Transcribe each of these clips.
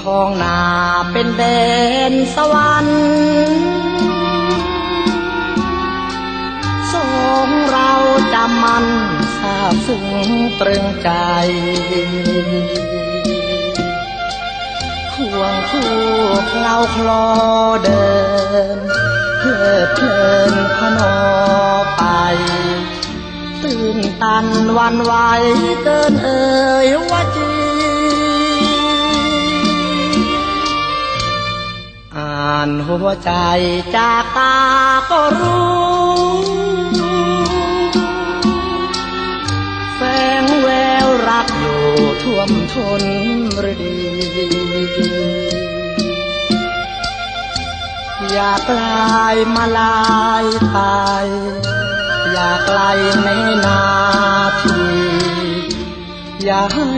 ทองนาเป็นแดนสวรรค์สองเราจำมันซาบซึ้งตรึงใจควงคู่เคล้าคลอเดิน เพลิดเพลินพนอไป ตื่นตันวันไหวเกินเอ่ย หัวใจจากตาก็รู้แฝงแววรักอยู่ท่วมทนฤดี อยากกลายมาลายตาย อยากไกลในนาที อย่าให้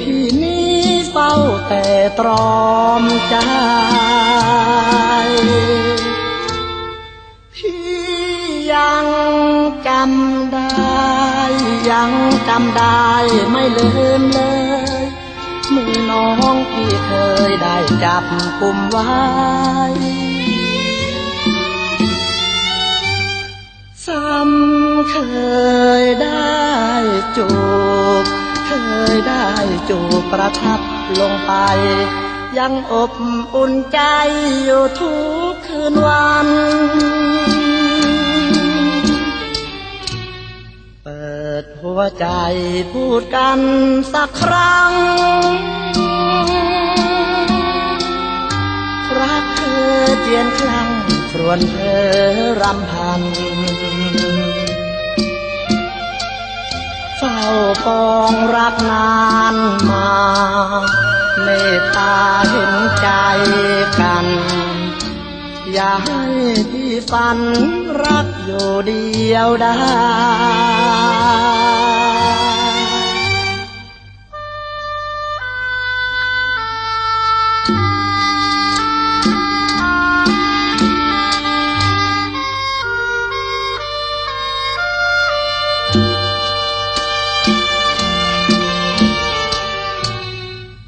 พี่นี้เศร้าแต่ตรอมใจำได้ ยังจำได้ไม่ลืมเลย มือน้องพี่เคยได้จับกลุ่มไว้ซ้ำเคยได้จูบ เคยได้จูบประทับลงไป ยังอบอุ่นใจอยู่ทุกคืนวัน วใจพูดกันสักครั้ง รักเธอเจียนคลั่งครวนเธอรำพัน เฝ้าปองรักนานมาเมตตาเห็นใจกัน อย่าให้พี่ฝันรักอยู่เดียวได้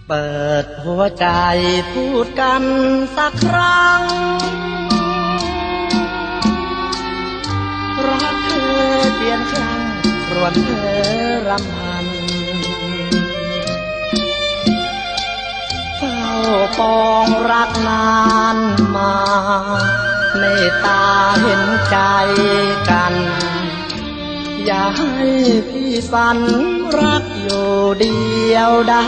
เปิดหัวใจพูดกันสักครั้ง รักเธอเจียนครั้งครวนเธอรำพันเฝ้าปองรักนานมาเมตตาเห็นใจ อย่าให้พี่สันรักอยู่เดียวได้